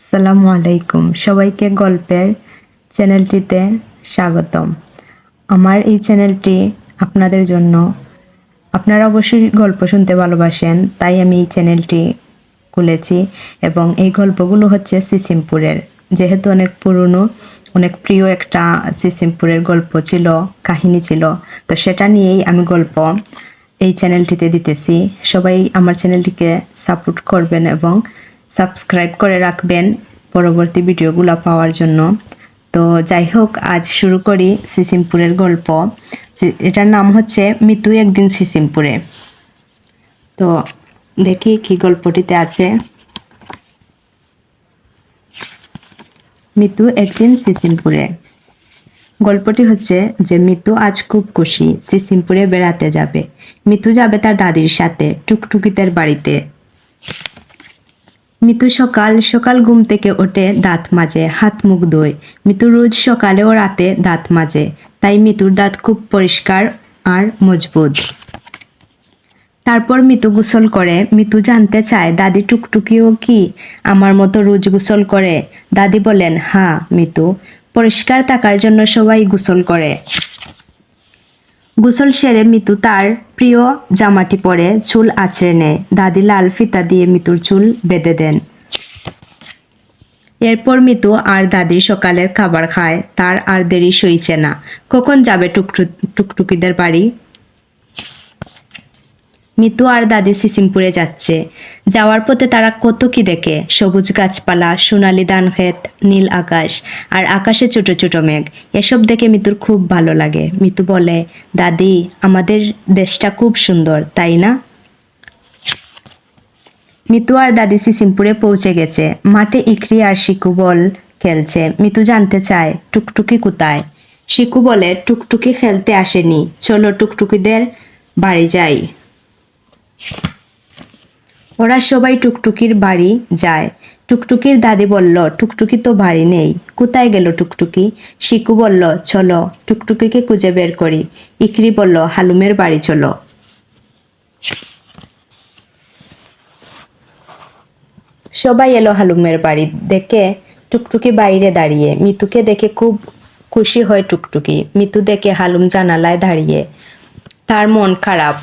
আসসালামু আলাইকুম। সবাইকে গল্পের চ্যানেলটিতে স্বাগতম। আমার এই চ্যানেলটি আপনাদের জন্য, আপনারা অবশ্যই গল্প শুনতে ভালোবাসেন, তাই আমি এই চ্যানেলটি খুলেছি এবং এই গল্পগুলো হচ্ছে সিসিমপুরের। যেহেতু অনেক পুরনো, অনেক প্রিয় একটা সিসিমপুরের গল্প ছিল, কাহিনী ছিল, তো সেটা নিয়েই আমি গল্প এই চ্যানেলটিতে দিতেছি। সবাই আমার চ্যানেলটিকে সাপোর্ট করবেন এবং সাবস্ক্রাইব করে রাখবেন পরবর্তী ভিডিওগুলো পাওয়ার জন্য। তো যাই হোক, আজ শুরু করি সিসিমপুরের গল্প। এটার নাম হচ্ছে মিতু একদিন সিসিমপুরে। তো দেখি কি গল্পটিতে আছে। মিতু একদিন সিসিমপুরে। গল্পটি হচ্ছে যে মিতু আজ খুব খুশি সিসিমপুরে বেড়াতে যাবে। মিতু যাবে তার দাদির সাথে টুকটুকিদের বাড়িতে। মিতু সকাল সকাল ঘুম থেকে ওঠে দাঁত মাজে, হাত মুখ ধোয়। মিতু রোজ সকালে ও রাতে দাঁত মাজে, তাই মিতুর দাঁত খুব পরিষ্কার আর মজবুত। তারপর মিতু গোসল করে। মিতু জানতে চায়, দাদি টুকটুকিও কি আমার মতো রোজ গোসল করে? দাদি বলেন হ্যাঁ মিতু। পরিষ্কার থাকার জন্য সবাই গোসল করে। গোসল সেরে মিতু তার প্রিয় জামাটি পরে চুল আছড়ে নেয়। দাদি লাল ফিতা দিয়ে মিতুর চুল বেঁধে দেন। এরপর মিতু আর দাদি সকালের খাবার খায়, তার আর দেরি সইছে না। কখন যাবে টুকটু টুকটুকিদের বাড়ি? মিতু আর দাদি সিসিমপুরে যাচ্ছে। যাওয়ার পথে তারা কত কি দেখে? সবুজ গাছপালা, সোনালি ধান ক্ষেত নীল আকাশ আর আকাশে ছোট ছোট মেঘ। এসব দেখে মিতুর খুব ভালো লাগে। মিতু বলে, দাদি, আমাদের দেশটা খুব সুন্দর, তাই না? মিতু আর দাদি সিসিমপুরে পৌঁছে গেছে। মাঠে ইকরি আর শিকু বল খেলছে। মিতু জানতে চায়, টুকটুকি কোথায়? শিকু বলে, টুকটুকি খেলতে আসেনি। চলো টুকটুকিদের বাড়ি যাই। ওরা সবাই টুকটুকির বাড়ি যায়। টুকটুকির দাদি বলল, টুকটুকি তো বাড়ি নেই। কোথায় গেল টুকটুকি? শিকু বলল, চলো, টুকটুকিকে খুঁজে বের করি। ইকরি বলল, হালুমের বাড়ি চলো। সবাই এলো হালুমের বাড়ি। দেখে টুকটুকি বাইরে দাঁড়িয়ে। মিতুকে দেখে খুব খুশি হয় টুকটুকি। মিতু দেখে হালুম জানালায় দাঁড়িয়ে। তার মন খারাপ।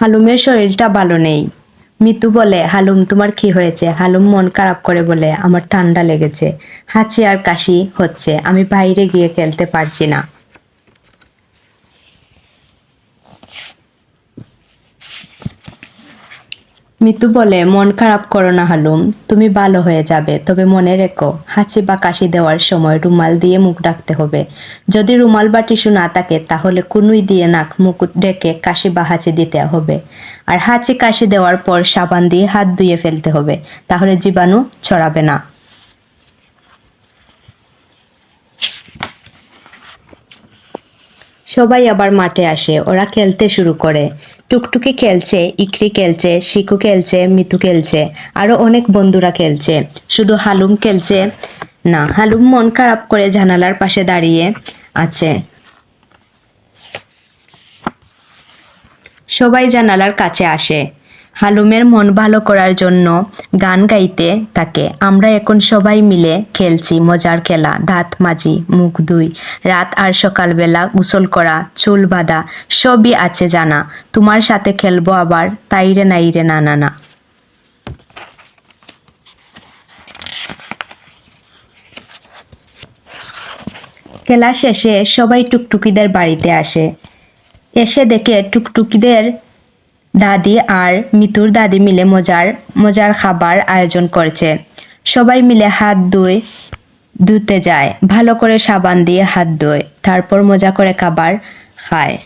হালুমের শরীরটা ভালো নেই। মিতু বলে, হালুম, তোমার কি হয়েছে? হালুম মন খারাপ করে বলে, আমার ঠান্ডা লেগেছে। হাঁচি আর কাশি হচ্ছে। আমি বাইরে গিয়ে খেলতে পারছি না। মিতু বলে, মন খারাপ করো না হালুম, তুমি ভালো হয়ে যাবে। তবে মনে রেখো, হাঁচি বা কাশি দেওয়ার সময় রুমাল দিয়ে মুখ ডাকতে হবে। যদি রুমাল বা টিস্যু না থাকে, তাহলে কুনুই দিয়ে নাক, মুখ ডেকে কাশি বা হাঁচি দিতে হবে। আর হাঁচি কাশি দেওয়ার পর সাবান দিয়ে হাত ধুয়ে ফেলতে হবে, তাহলে জীবাণু ছড়াবে না। সবাই আবার মাঠে আসে, ওরা খেলতে শুরু করে। টুকটুকি খেলছে, ইকরি খেলছে, শিকু খেলছে, মিতু খেলছে আরও অনেক বন্ধুরা খেলছে। শুধু হালুম খেলছে না, হালুম মন খারাপ করে জানালার পাশে দাঁড়িয়ে আছে। সবাই জানালার কাছে আসে। হালুমের মন ভালো করার জন্য গান গাইতে থাকে আমরা এখন সবাই মিলে খেলছি মজার খেলা, দাঁত মাজি, মুখ ধুই। রাত আর সকালবেলা গোসল করা, চুল বাঁধা, সবই আছে জানা। তোমার সাথে খেলব আবার তাইরে নাইরে না না না। খেলা শেষে সবাই টুকটুকিদের বাড়িতে আসে। এসে দেখে টুকটুকিদের দাদি আর মিতুর দাদি মিলে মজার মজার খাবার আয়োজন করছে। সবাই মিলে হাত ধুয়ে ধুতে যায়। ভালো করে সাবান দিয়ে হাত ধোয়, তারপর মজা করে খাবার খায়।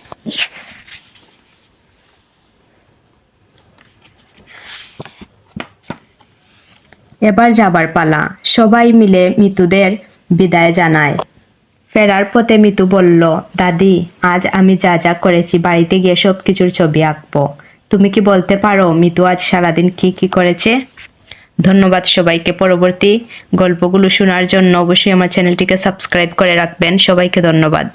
এবার যাবার পালা। সবাই মিলে মিতুদের বিদায় জানায়। ফেরার পথে মিতু বলল, দাদি, আজ আমি যা যা করেছি, বাড়িতে গিয়ে সব কিছুর ছবি আঁকবো। তুমি কি বলতে পারো? মিতু আজ সারাদিন কি কি করেছে? ধন্যবাদ সবাইকে পরবর্তী গল্পগুলো শোনার জন্য। অবশ্যই আমার চ্যানেলটিকে সাবস্ক্রাইব করে রাখবেন। সবাইকে ধন্যবাদ।